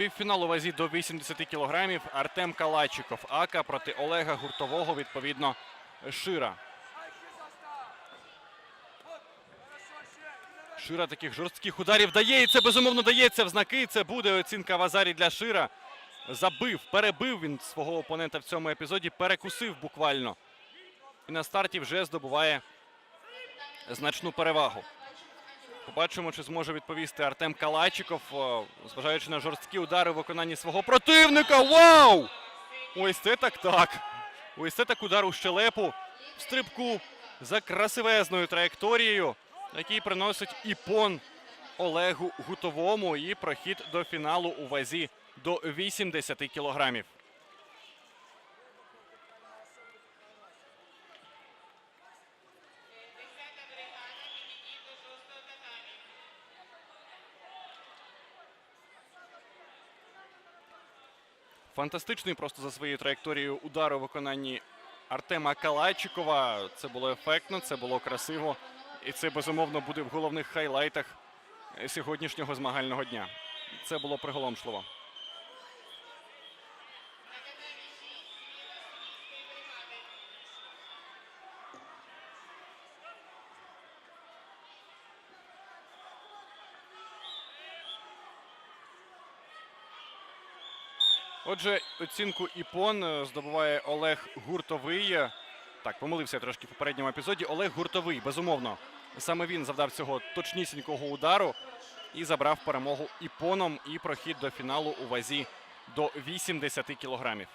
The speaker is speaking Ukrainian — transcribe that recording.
Півфінал у вазі до 80 кілограмів Артем Калачиков. Ака проти Олега Гуртового, відповідно, Шира. Шира таких жорстких ударів дає, і це безумовно дається в знаки. Це буде оцінка в азарі для Шира. Забив, перебив він свого опонента в цьому епізоді, перекусив буквально. І на старті вже здобуває значну перевагу. Побачимо, чи зможе відповісти Артем Калачиков, зважаючи на жорсткі удари в виконанні свого противника. Вау! Ось це так так. Ось це так удар у щелепу в стрибку за красивезною траєкторією, який приносить іпон Олегу Гутовому і прохід до фіналу у вазі до 80 кілограмів. Фантастичний просто за своєю траєкторією удар у виконанні Артема Калайчикова. Це було ефектно, це було красиво. І це безумовно буде в головних хайлайтах е, сьогоднішнього змагального дня. Це було приголомшливо. Отже, оцінку іпон е, здобуває Олег Гуртовий. Так, помилився я трошки в попередньому епізоді. Олег Гуртовий, безумовно. Саме він завдав цього точнісінького удару і забрав перемогу іпоном і прохід до фіналу у вазі до 80 кілограмів.